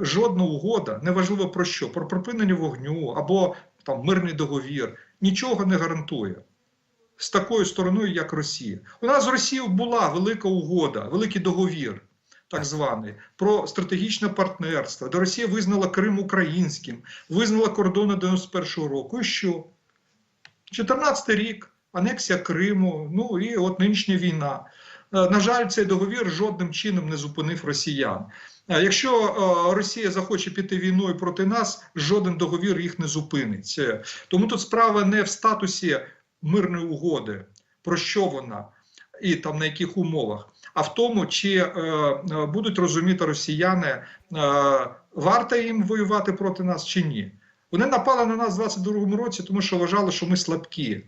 жодна угода, неважливо про що, про припинення вогню або там мирний договір, нічого не гарантує. З такою стороною, як Росія. У нас з Росією була велика угода, великий договір, так званий, про стратегічне партнерство, де Росія визнала Крим українським, визнала кордони 91-го року. І що? 14 рік, анексія Криму, ну і от нинішня війна. Е, На жаль, цей договір жодним чином не зупинив росіян. Е, Якщо е, Росія захоче піти війною проти нас, жоден договір їх не зупинить. Тому тут справа не в статусі мирної угоди, про що вона і там на яких умовах, а в тому, чи е, будуть розуміти росіяни, е, варто їм воювати проти нас чи ні. Вони напали на нас у 22-му році, тому що вважали, що ми слабкі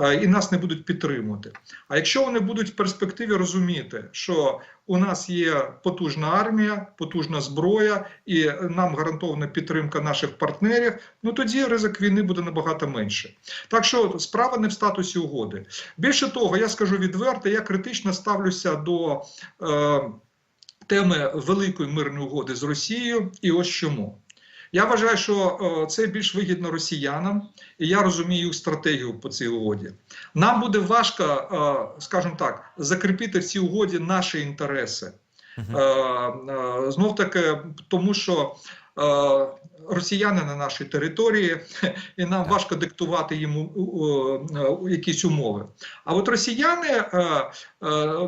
е, і нас не будуть підтримувати. А якщо вони будуть в перспективі розуміти, що у нас є потужна армія, потужна зброя, і нам гарантована підтримка наших партнерів, ну тоді ризик війни буде набагато менше. Так що справа не в статусі угоди. Більше того, я скажу відверто, я критично ставлюся до е, теми великої мирної угоди з Росією, і ось чому. Я вважаю, що е, це більш вигідно росіянам, і я розумію стратегію по цій угоді. Нам буде важко, е, скажімо так, закріпити в цій угоді наші інтереси. Е, Знов таки, тому що росіяни на нашій території, і нам важко диктувати їм якісь умови. А от росіяни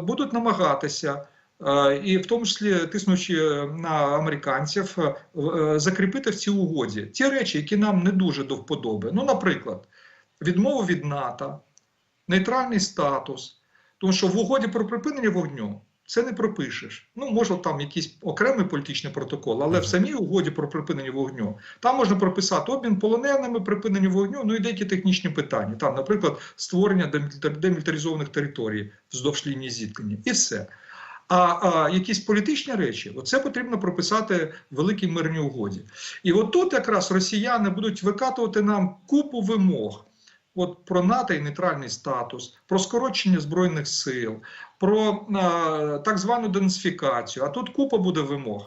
будуть намагатися. Е, І в тому числі тиснучи на американців, е, е, закріпити в цій угоді ті речі, які нам не дуже до вподоби. Ну, наприклад, відмову від НАТО, нейтральний статус, тому що в угоді про припинення вогню це не пропишеш. Ну, може, там якийсь окремий політичний протокол, але в самій угоді про припинення вогню там можна прописати обмін полоненими, припинення вогню, ну і деякі технічні питання. Там, наприклад, створення демілітар- демілітаризованих територій вздовж лінії зіткнення, і все. А, а якісь політичні речі, оце потрібно прописати в великій мирній угоді. І от тут якраз росіяни будуть викатувати нам купу вимог. От про НАТО і нейтральний статус, про скорочення збройних сил, про а, так звану денацифікацію. А тут купа буде вимог.